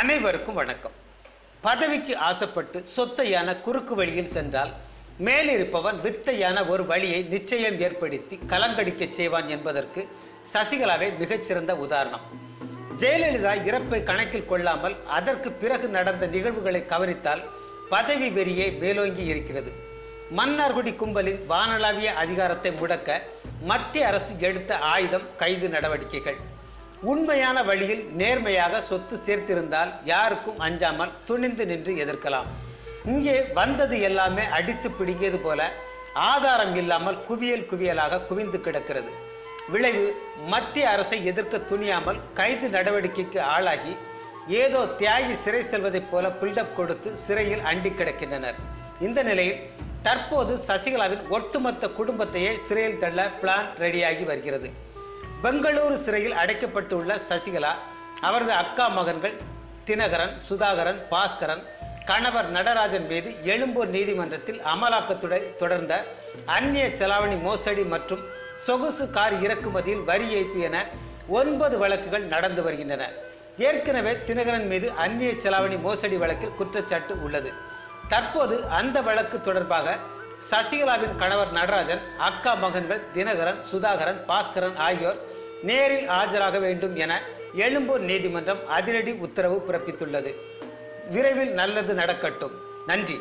அனைவருக்கும் வணக்கம். பதவிக்கு ஆசைப்பட்டு சொத்தையான குறுக்கு வழியில் சென்றால் மேலிருப்பவன் வித்தையான ஒரு வழியை நிச்சயம் ஏற்படுத்தி கலங்கடிக்க செய்வான் என்பதற்கு சசிகலாவே மிகச்சிறந்த உதாரணம். ஜெயலலிதா இறப்பை கணக்கில் கொள்ளாமல் அதற்கு பிறகு நடந்த நிகழ்வுகளை கவனித்தால் பதவி வெறியே மேலோங்கி இருக்கிறது. மன்னார்குடி கும்பலின் வானளாவிய அதிகாரத்தை முடக்க மத்திய அரசு எடுத்த ஆயுதம் கைது நடவடிக்கைகள். உண்மையான வழியில் நேர்மையாக சொத்து சேர்த்திருந்தால் யாருக்கும் அஞ்சாமல் துணிந்து நின்று எதிர்க்கலாம். இங்கே வந்தது எல்லாமே அடித்து பிடிக்கியது போல ஆதாரம் இல்லாமல் குவியல் குவியலாக குவிந்து கிடக்கிறது. விளைவு மத்திய அரசை எதிர்க்க துணியாமல் கைது நடவடிக்கைக்கு ஆளாகி ஏதோ தியாகி சிறை செல்வதைப் போல பில்டப் கொடுத்து சிறையில் அண்டி கிடக்கின்றனர். இந்த நிலையில் தற்போது சசிகலாவின் ஒட்டுமொத்த குடும்பத்தையே சிறையில் தள்ள பிளான் ரெடியாகி வருகிறது. பெங்களூரு சிறையில் அடைக்கப்பட்டுள்ள சசிகலா அவரது அக்கா மகன்கள் தினகரன் சுதாகரன் பாஸ்கரன் கணவர் நடராஜன் மீது எழும்பூர் நீதிமன்றத்தில் அமலாக்கத்துடன் தொடர்ந்த அந்நிய செலாவணி மோசடி மற்றும் சொகுசு கார் இறக்குமதியில் வரி ஏய்ப்பு என ஒன்பது வழக்குகள் நடந்து வருகின்றன. ஏற்கனவே தினகரன் மீது அந்நிய செலாவணி மோசடி வழக்கில் குற்றச்சாட்டு உள்ளது. தற்போது அந்த வழக்கு தொடர்பாக சசிகலாவின் கணவர் நடராஜன் அக்கா மகன்கள் தினகரன் சுதாகரன் பாஸ்கரன் ஆகியோர் நேரில் ஆஜராக வேண்டும் என எழும்பூர் நீதிமன்றம் அதிரடி உத்தரவு பிறப்பித்துள்ளது. விரைவில் நல்லது நடக்கட்டும். நன்றி.